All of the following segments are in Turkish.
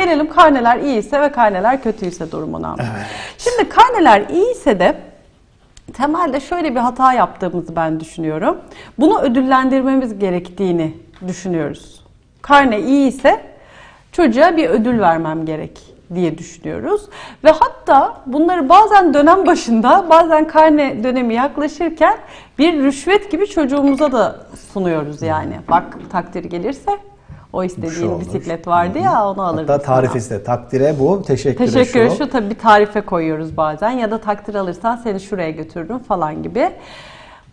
Gelelim karneler iyiyse ve karneler kötüyse durumuna. Şimdi karneler iyiyse de temelde şöyle bir hata yaptığımızı ben düşünüyorum. Bunu ödüllendirmemiz gerektiğini düşünüyoruz. Karne iyiyse çocuğa bir ödül vermem gerek diye düşünüyoruz. Ve hatta bunları bazen dönem başında, bazen karne dönemi yaklaşırken bir rüşvet gibi çocuğumuza da sunuyoruz yani. Bak takdir gelirse o istediğin Şu olur. bisiklet vardı ya onu alırım Hatta sana. tarifesi de takdire bu, teşekküre Teşekkür şu. şu tabii bir tarife koyuyoruz bazen ya da takdir alırsan seni şuraya götürürüm falan gibi.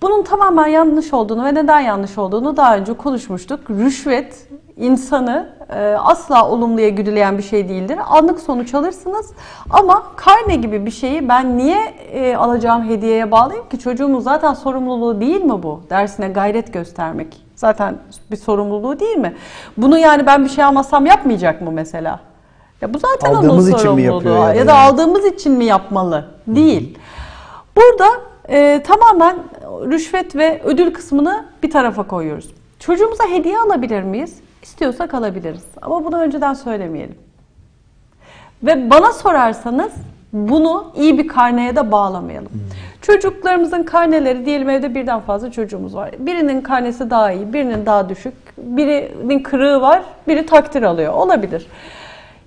Bunun tamamen yanlış olduğunu ve neden yanlış olduğunu daha önce konuşmuştuk. Rüşvet insanı e, asla olumluya güdüleyen bir şey değildir. Anlık sonuç alırsınız ama karne gibi bir şeyi ben niye e, alacağım hediyeye bağlayayım ki? Çocuğumun zaten sorumluluğu değil mi bu? Dersine gayret göstermek. Zaten bir sorumluluğu değil mi? Bunu yani ben bir şey almasam yapmayacak mı mesela? Ya bu zaten Aldığımız onun için mi yapıyor ya da ya da yani? aldığımız için mi yapmalı? Değil. Burada e, tamamen rüşvet ve ödül kısmını bir tarafa koyuyoruz. Çocuğumuza hediye alabilir miyiz? İstiyorsak alabiliriz. Ama bunu önceden söylemeyelim. Ve bana sorarsanız bunu iyi bir karneye de bağlamayalım. Çocuklarımızın karneleri diyelim evde birden fazla çocuğumuz var. Birinin karnesi daha iyi, birinin daha düşük, birinin kırığı var, biri takdir alıyor. Olabilir.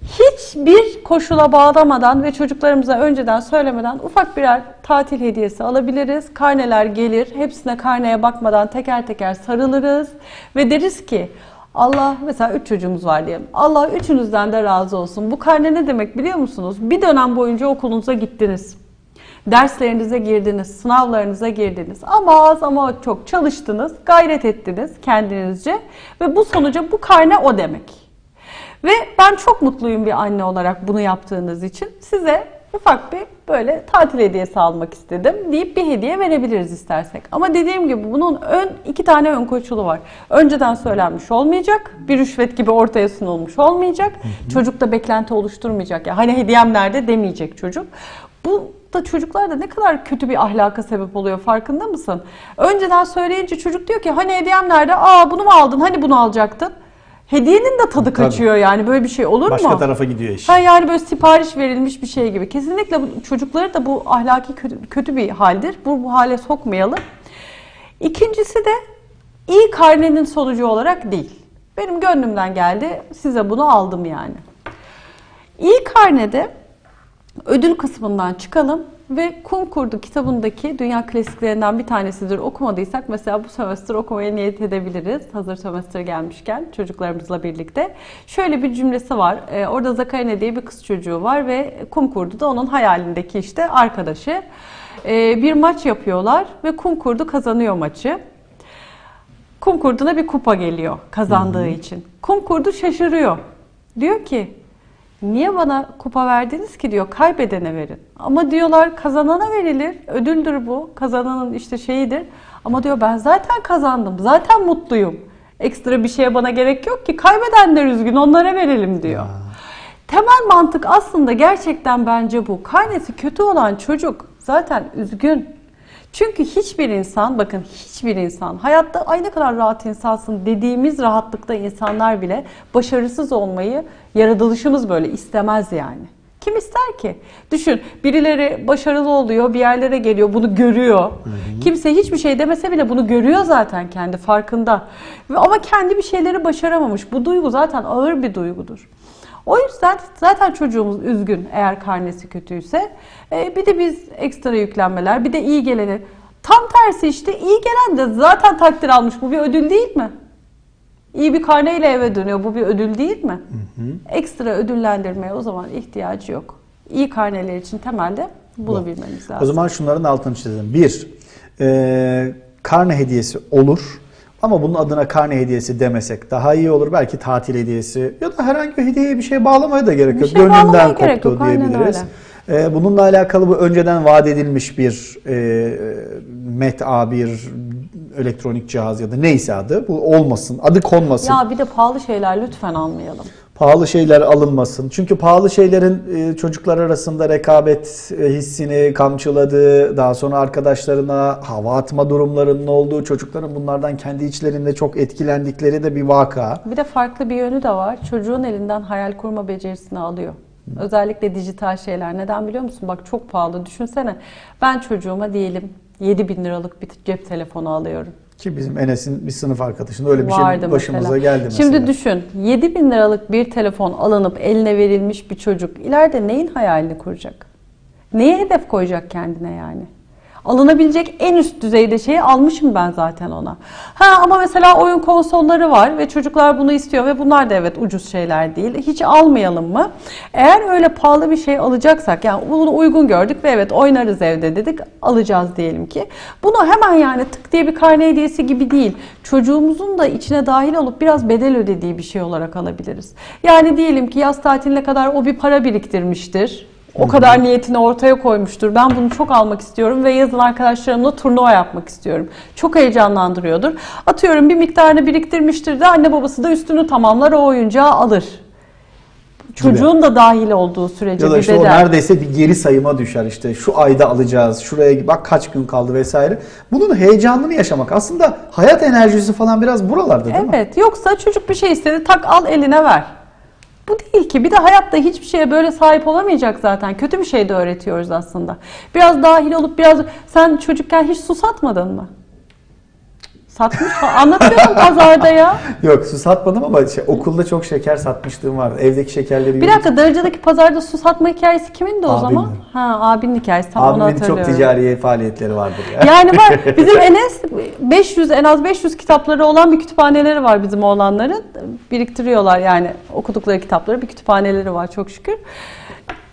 Hiçbir koşula bağlamadan ve çocuklarımıza önceden söylemeden ufak birer tatil hediyesi alabiliriz. Karneler gelir. Hepsine karneye bakmadan teker teker sarılırız ve deriz ki Allah mesela üç çocuğumuz var diyelim. Allah üçünüzden de razı olsun. Bu karne ne demek biliyor musunuz? Bir dönem boyunca okulunuza gittiniz. Derslerinize girdiniz, sınavlarınıza girdiniz. Ama az ama çok çalıştınız, gayret ettiniz kendinizce ve bu sonuca bu karne o demek. Ve ben çok mutluyum bir anne olarak bunu yaptığınız için. Size ufak bir böyle tatil hediyesi almak istedim deyip bir hediye verebiliriz istersek. Ama dediğim gibi bunun ön iki tane ön koşulu var. Önceden söylenmiş olmayacak, bir rüşvet gibi ortaya sunulmuş olmayacak. Çocuk da beklenti oluşturmayacak. Ya hani hediyem nerede demeyecek çocuk. Bu da çocuklarda ne kadar kötü bir ahlaka sebep oluyor farkında mısın? Önceden söyleyince çocuk diyor ki hani hediyem nerede? Aa bunu mu aldın? Hani bunu alacaktın? Hediyenin de tadı kaçıyor yani böyle bir şey olur Başka mu? tarafa gidiyor iş. Ha yani böyle sipariş verilmiş bir şey gibi. Kesinlikle bu çocukları da bu ahlaki kötü, kötü bir haldir. Bu, bu hale sokmayalım. İkincisi de iyi karnenin sonucu olarak değil. Benim gönlümden geldi. Size bunu aldım yani. İyi karnede ödül kısmından çıkalım ve Kum Kurdu kitabındaki dünya klasiklerinden bir tanesidir. Okumadıysak mesela bu sömestr okumaya niyet edebiliriz. Hazır sömestr gelmişken çocuklarımızla birlikte. Şöyle bir cümlesi var. Ee, orada Zakarina diye bir kız çocuğu var ve Kum Kurdu da onun hayalindeki işte arkadaşı. Ee, bir maç yapıyorlar ve Kum Kurdu kazanıyor maçı. Kum kurduna bir kupa geliyor kazandığı için. Kum kurdu şaşırıyor. Diyor ki niye bana kupa verdiniz ki diyor kaybedene verin. Ama diyorlar kazanana verilir. Ödüldür bu. Kazananın işte şeyidir. Ama diyor ben zaten kazandım. Zaten mutluyum. Ekstra bir şeye bana gerek yok ki. Kaybedenler üzgün onlara verelim diyor. Temel mantık aslında gerçekten bence bu. Karnesi kötü olan çocuk zaten üzgün. Çünkü hiçbir insan, bakın hiçbir insan, hayatta ay ne kadar rahat insansın dediğimiz rahatlıkta insanlar bile başarısız olmayı yaratılışımız böyle istemez yani. Kim ister ki? Düşün birileri başarılı oluyor, bir yerlere geliyor, bunu görüyor. Kimse hiçbir şey demese bile bunu görüyor zaten kendi farkında. Ama kendi bir şeyleri başaramamış. Bu duygu zaten ağır bir duygudur. O yüzden zaten çocuğumuz üzgün eğer karnesi kötüyse. E, bir de biz ekstra yüklenmeler, bir de iyi geleni. Tam tersi işte iyi gelen de zaten takdir almış. Bu bir ödül değil mi? İyi bir karneyle eve dönüyor. Bu bir ödül değil mi? Ekstra ödüllendirmeye o zaman ihtiyacı yok. İyi karneler için temelde bunu bilmemiz lazım. O zaman şunların altını çizelim. Bir, e, karne hediyesi olur. Ama bunun adına karne hediyesi demesek daha iyi olur. Belki tatil hediyesi ya da herhangi bir hediyeye bir şey bağlamaya da gerek Bir yok. şey Gönlünden gerek koptu yok, aynen diyebiliriz. E, bununla alakalı bu önceden vaat edilmiş bir e, meta, bir elektronik cihaz ya da neyse adı. Bu olmasın. Adı konmasın. Ya bir de pahalı şeyler lütfen almayalım. Pahalı şeyler alınmasın. Çünkü pahalı şeylerin e, çocuklar arasında rekabet e, hissini kamçıladığı, daha sonra arkadaşlarına hava atma durumlarının olduğu, çocukların bunlardan kendi içlerinde çok etkilendikleri de bir vaka. Bir de farklı bir yönü de var. Çocuğun elinden hayal kurma becerisini alıyor. Özellikle dijital şeyler. Neden biliyor musun? Bak çok pahalı. Düşünsene. Ben çocuğuma diyelim 7 bin liralık bir cep telefonu alıyorum. Ki bizim Enes'in bir sınıf arkadaşında öyle bir Vardı şey başımıza mesela. geldi mesela. Şimdi düşün 7 bin liralık bir telefon alınıp eline verilmiş bir çocuk ileride neyin hayalini kuracak? Neye hedef koyacak kendine yani? Alınabilecek en üst düzeyde şeyi almışım ben zaten ona. Ha ama mesela oyun konsolları var ve çocuklar bunu istiyor ve bunlar da evet ucuz şeyler değil. Hiç almayalım mı? Eğer öyle pahalı bir şey alacaksak yani bunu uygun gördük ve evet oynarız evde dedik alacağız diyelim ki. Bunu hemen yani tık diye bir karne hediyesi gibi değil. Çocuğumuzun da içine dahil olup biraz bedel ödediği bir şey olarak alabiliriz. Yani diyelim ki yaz tatiline kadar o bir para biriktirmiştir. O kadar niyetini ortaya koymuştur. Ben bunu çok almak istiyorum ve yazın arkadaşlarımla turnuva yapmak istiyorum. Çok heyecanlandırıyordur. Atıyorum bir miktarını biriktirmiştir de anne babası da üstünü tamamlar o oyuncağı alır. Çocuğun da dahil olduğu sürece Ya da bir işte o bedel. neredeyse bir geri sayıma düşer işte şu ayda alacağız şuraya bak kaç gün kaldı vesaire. Bunun heyecanını yaşamak aslında hayat enerjisi falan biraz buralarda değil mi? Evet. Yoksa çocuk bir şey istedi tak al eline ver. Bu değil ki. Bir de hayatta hiçbir şeye böyle sahip olamayacak zaten. Kötü bir şey de öğretiyoruz aslında. Biraz dahil olup biraz... Sen çocukken hiç su satmadın mı? Satmış mı? Anlatıyordum pazarda ya. Yok su satmadım ama şey, okulda çok şeker satmışlığım vardı. Evdeki şekerleri Bir dakika Darıca'daki pazarda su satma hikayesi kimindi o Abimdi. zaman? Ha abinin hikayesi. Tamam onu Abimin çok hatırlıyorum. ticari faaliyetleri vardır ya. Yani var. Bizim Enes 500 en az 500 kitapları olan bir kütüphaneleri var bizim oğlanların. Biriktiriyorlar yani okudukları kitapları bir kütüphaneleri var çok şükür.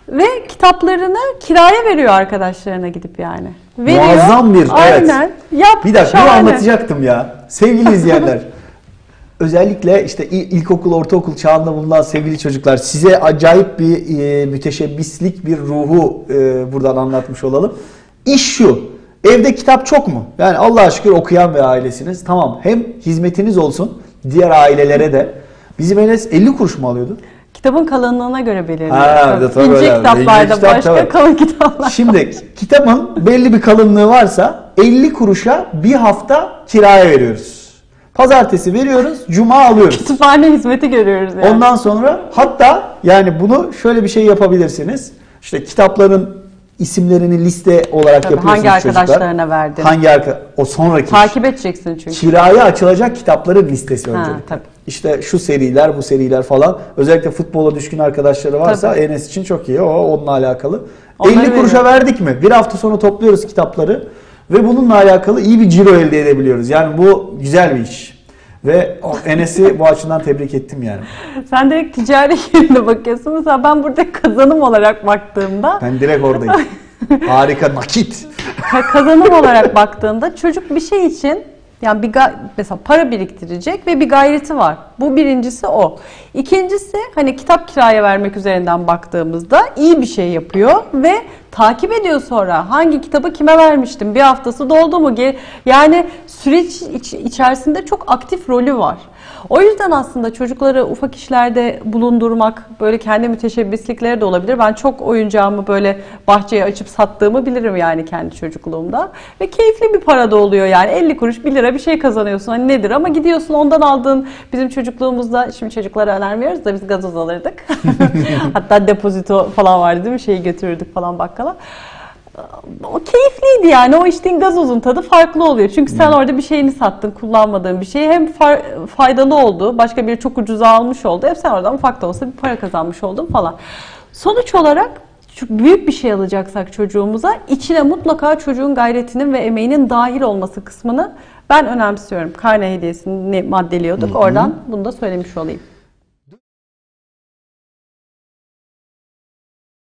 Ve kitaplarını kiraya veriyor arkadaşlarına gidip yani. Veriyor. Muazzam bir, evet. Aynen. Yap. Bir dakika bunu şahane. anlatacaktım ya. Sevgili izleyenler. Özellikle işte il- ilkokul, ortaokul çağında bulunan sevgili çocuklar size acayip bir e, müteşebbislik bir ruhu e, buradan anlatmış olalım. İş şu. Evde kitap çok mu? Yani Allah'a şükür okuyan bir ailesiniz. Tamam. Hem hizmetiniz olsun diğer ailelere de. Bizim Enes 50 kuruş mu alıyordu? Kitabın kalınlığına göre belirliyor. Ha, bir de tabii İnce öyle. kitaplarda İnce kitap, başka, tabii. kalın kitaplar. Şimdi kitabın belli bir kalınlığı varsa 50 kuruşa bir hafta kiraya veriyoruz. Pazartesi veriyoruz, cuma alıyoruz. Kütüphane hizmeti görüyoruz yani. Ondan sonra hatta yani bunu şöyle bir şey yapabilirsiniz. İşte kitapların isimlerini liste olarak Tabii, yapıyorsunuz hangi çocuklar. arkadaşlarına verdin? Hangi arka o sonraki Takip edeceksin çünkü. kiraya açılacak kitapların listesi Ha, öncelikle. tabii. İşte şu seriler, bu seriler falan. Özellikle futbola düşkün arkadaşları varsa Tabii. Enes için çok iyi. O onunla alakalı. Onları 50 kuruşa veriyorum. verdik mi? Bir hafta sonra topluyoruz kitapları ve bununla alakalı iyi bir ciro elde edebiliyoruz. Yani bu güzel bir iş. Ve Enes'i bu açıdan tebrik ettim yani. Sen direkt ticari yönüne bakıyorsun. Mesela ben burada kazanım olarak baktığımda Ben direkt oradayım. Harika nakit. ka- kazanım olarak baktığında çocuk bir şey için yani bir mesela para biriktirecek ve bir gayreti var. Bu birincisi o. İkincisi hani kitap kiraya vermek üzerinden baktığımızda iyi bir şey yapıyor ve takip ediyor sonra hangi kitabı kime vermiştim bir haftası doldu mu yani süreç iç- içerisinde çok aktif rolü var. O yüzden aslında çocukları ufak işlerde bulundurmak böyle kendi müteşebbislikleri de olabilir. Ben çok oyuncağımı böyle bahçeye açıp sattığımı bilirim yani kendi çocukluğumda. Ve keyifli bir para da oluyor yani 50 kuruş 1 lira bir şey kazanıyorsun hani nedir ama gidiyorsun ondan aldığın bizim çocukluğumuzda şimdi çocuklara önermiyoruz da biz gazoz alırdık. Hatta depozito falan vardı değil mi şeyi götürürdük falan bakkala. O keyifliydi yani. O içtiğin gazozun tadı farklı oluyor. Çünkü sen orada bir şeyini sattın, kullanmadığın bir şeyi. Hem faydalı oldu, başka biri çok ucuza almış oldu. Hem sen oradan ufak da olsa bir para kazanmış oldun falan. Sonuç olarak büyük bir şey alacaksak çocuğumuza içine mutlaka çocuğun gayretinin ve emeğinin dahil olması kısmını ben önemsiyorum. Karne hediyesini maddeliyorduk. Oradan bunu da söylemiş olayım.